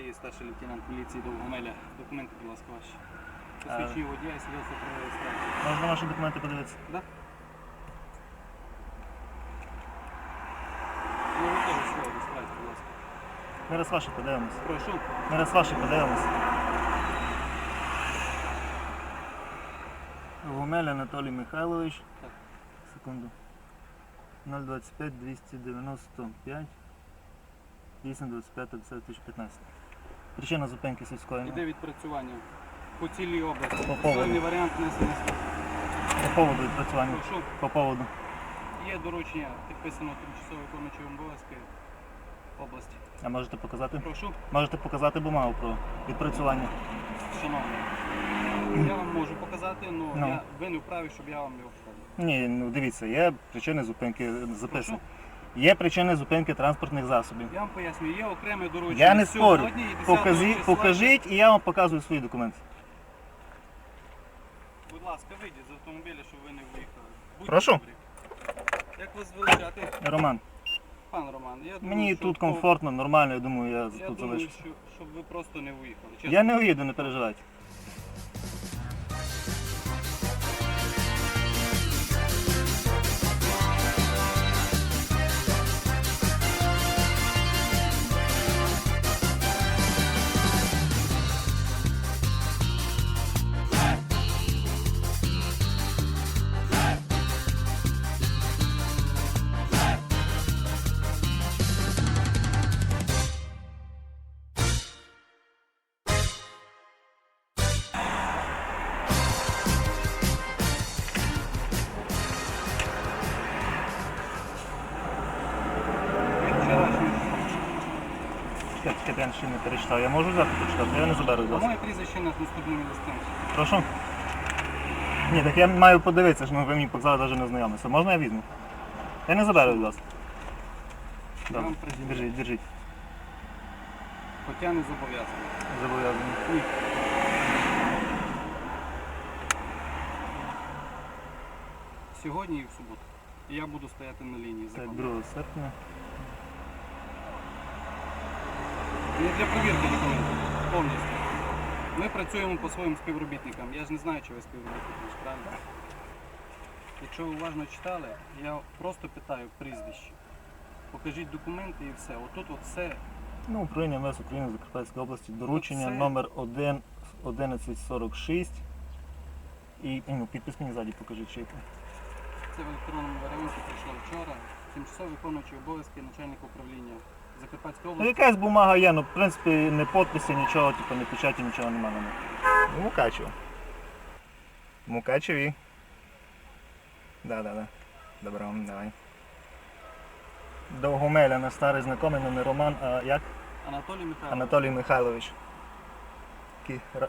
передає старший лейтенант поліції Довгомеля. Документи, будь ласка, ваші. Посвідчення водія і свідоцтво про реєстрацію. Можна ваші документи подивитися? Да? Ну, ви теж слово реєстрацію, будь ласка. Ми раз ваші подивимось. Прошу. Ми раз ваші подивимось. Гумель Анатолій Михайлович. Так. Секунду. 025 295 825 2015. Причина зупинки сільської. Іде відпрацювання по цілій області. По поводу. Певний варіант несення. По поводу відпрацювання. Прошу. По поводу. Є доручення, підписано тимчасово виконуючим обов'язки області. А можете показати? Прошу, Можете показати бумагу про відпрацювання. шановний. Я вам можу показати, але Ну. я, ви не вправі, щоб я вам його показав. Ні, ну дивіться, є причини зупинки записані. Прошу. Є причини зупинки транспортних засобів. Я вам пояснюю, є окреме доручення. Я не спорю. Сьогодні і 10 Покажи, числа. покажіть і я вам показую свої документи. Будь ласка, вийдіть з автомобіля, щоб ви не виїхали. Будьте Прошу. добрі. Як вас величати? Роман, Пан Роман, я думаю, мені що тут комфортно, нормально, я думаю, я, Я тут думаю, залишусь. що, щоб ви просто не виїхали. Чесно. Я не уїду, не переживайте. Я ще не перечитав. Я можу взяти почитати, я не заберу з А вас. моє прізвище на наступному листі. Прошу. Ні, так я маю подивитися, що ну, ви мені показали навіть не знайомитися. Можна я візьму? Я не заберу від вас. Добре, вам держіть, держіть. Хоча не зобов'язаний. Зобов'язаний. Ні. Сьогодні і в суботу. І я буду стояти на лінії Так, закону. 2 серпня. Не для перевірки документів. Повністю. Ми працюємо по своїм співробітникам. Я ж не знаю, чи ви співробітник, ви правильно? Якщо ви уважно читали, я просто питаю прізвище. Покажіть документи і все. Отут от все Ну, управління МВС України Закарпатської області. Доручення Це- номер 1 1146. І ну, підпис мені ззаді покажіть чек. Це в електронному варіанті прийшло вчора. Тимчасово виконуючий обов'язки начальника управління Закарпатської Ну, області. якась бумага є, ну в принципі не підписи, нічого, типу, не печаті, нічого немає на них. Ну, Мукачево. Мукачеві. Да, да, да. Добро, давай. Довгомеля на старий знайомий, але не Роман, а як? Анатолій Михайлович. Анатолій Михайлович. Такий ра-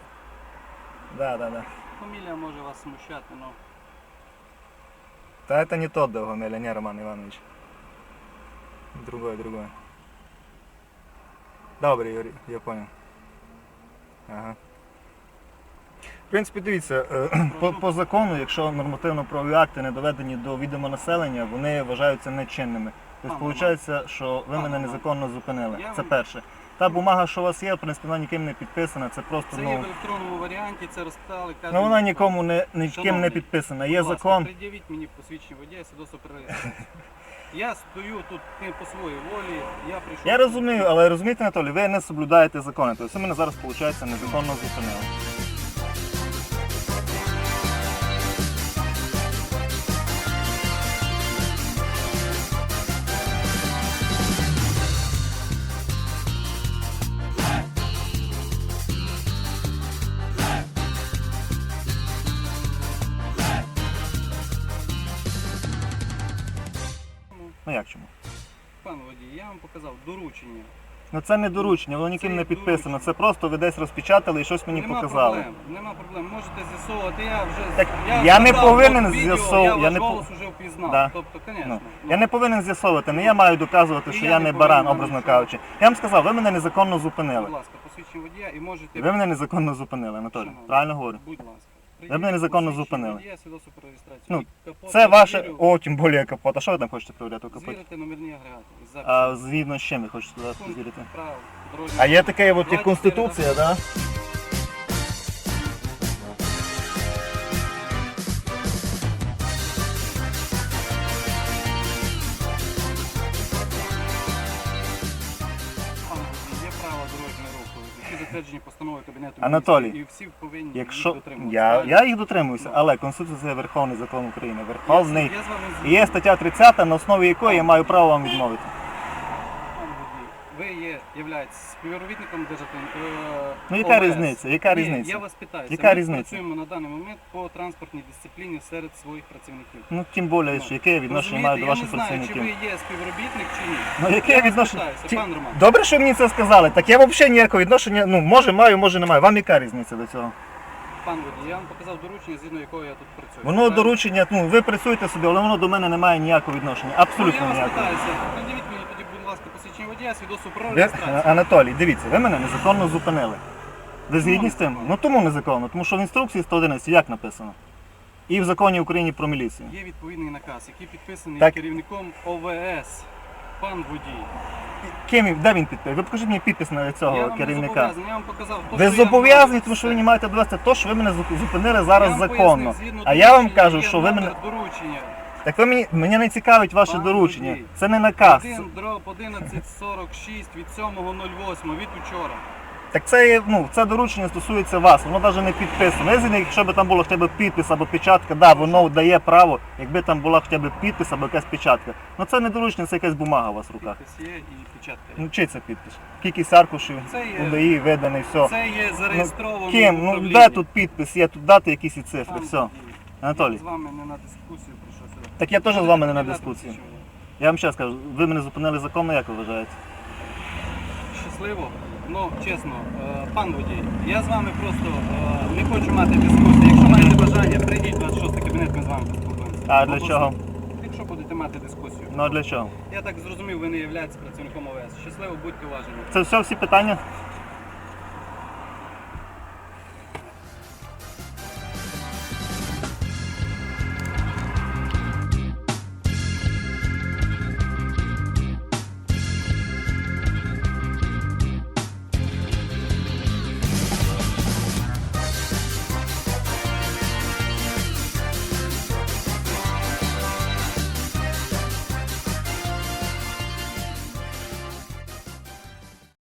Да, да, да. Фамілія може вас смущати, але Да это не тот Довгомеля, не Роман Иванович. Другой, другой. Добре, Юрій, я понял. Ага. В принципі, дивіться, е, по, по закону, якщо нормативно-правові акти не доведені до відома населення, вони вважаються нечинними. Тобто, виходить, що ви мене незаконно зупинили. Це перше. Та бумага, що у вас є, в принципі, вона ніким не підписана, це просто, це є в ну. електронному варіанті, це розпитали. кажуть, Ну вона нікому не, ніким не Шановний, підписана. Є будь ласка, закон. Пред'явіть мені посвідчення водія, свідоцтво про реєстрацію. Я стою тут не по своїй волі, я прийшов. Я розумію, але розумієте, Анатолій, ви не соблюдаєте закони. Тобто ви мене зараз, виходить, незаконно зупинили. Ну як чому? Пан водій, я вам показав доручення. Ну це не доручення, воно ніким Це не підписано. доручення. Це просто ви десь розпечатали і щось мені нема показали. проблем, нема проблем. Можете з'ясовувати, я вже Так я не згадав повинен от відео, з'ясов- Я, я ваш не по- голос вже впізнав. Да. Тобто, звісно. Ну, я не повинен з'ясовувати, не я маю доказувати, І що я я не не баран, повинен образно нічого. кажучи. Я вам сказав, ви мене незаконно Будь зупинили. ласка, посвідчення водія і можете. Ви мене незаконно зупинили, Анатолій. Шановний, Правильно говорю? Будь ласка. Ви мене незаконно зупинили. Є свідоцтво про реєстрацію. Ну, капот Це я ваше. звірю. О, тим більше капот. А що ви там хочете перевіряти у капоті? Звірити номерні агрегати. А згідно з чим ви хочете туди Пункт звірити? прав дорожнього А є таке, от як 24, конституція, да? Затверджені постанови Кабінету Анатолій, Міністрів, і всі повинні Якщо їх дотримуватися. я, Правильно? я їх дотримуюся, але Конституція Верховний закон України. Верховний. Я з вами згідний. є стаття 30, на основі якої я маю право вам відмовити. Ви є, являєтесь співробітником державної е, Ну яка ОВС. різниця? Яка Ні, різниця? Я вас питаю. Яка ми різниця? працюємо на даний момент по транспортній дисципліні серед своїх працівників. Ну тим більше, що яке я відношення маю до ваших я не знаю, працівників. чи ви є співробітник чи ні. Ну яке Я відношення? питаюся, Ті- пан Роман. Добре, що ви мені це сказали. Так я взагалі ніякого відношення, ну може маю, може не маю. Вам яка різниця до цього? Пан водій, я вам показав доручення, згідно якого я тут працюю. Воно Правильно? доручення, ну ви працюєте собі, але воно до мене не має ніякого відношення. Ну, Абсолютно я вас ніякого. питаюся, мені посвідчення водія, свідоцтво про реєстрацію. Анатолій, дивіться, ви мене незаконно зупинили. Ви згідні з тим? Ну тому незаконно, тому що в інструкції 111 як написано? І в законі України про міліцію. Є відповідний наказ, який підписаний Так. керівником ОВС. Пан водій. Ким він- де він підпис? Ви покажіть мені підпис на я цього вам не керівника. зобов'язаний, я вам показав. то, Ви що я зобов'язані, тому що ви не маєте довести те, що ви мене зу- зупинили зараз Я вам законно. пояснив, згідно А я вам доручення кажу, є що ви номер мене. Доручення. Так ви мені мене не цікавить ваше Пан доручення. водій. Це не наказ. 1 дроб 1146 від 7.08 від учора. Так це є, ну це доручення стосується вас, воно навіть не підписано. Якщо якщо б там було хоча б підпис або печатка, да, воно дає право, якби там була хоча б підпис або якась печатка. Ну це не доручення, це якась бумага у вас в руках. Підпис є і печатка є. Ну чий це підпис? Кількість аркушів, Це є- УДІ, виданий, все. Це є зареєстровано. Ким? Ну управлінні. де тут підпис, є тут дати якісь і цифри, Пан все. водій, Анатолій. Я з вами не на дискусію. Так я теж з вами не на дискусії. Я вам ще скажу, ви мене зупинили законно, як ви вважаєте? Щасливо. Ну, чесно, е, пан водій, я з вами просто е, не хочу мати дискусії. Якщо маєте бажання, прийдіть в 26 кабінет, ми з вами поспілкуємося. А для чого? Якщо будете мати дискусію. Ну а для чого? Я так зрозумів, ви не являєтесь працівником ОВС. Щасливо, будьте уважені. Це все всі питання?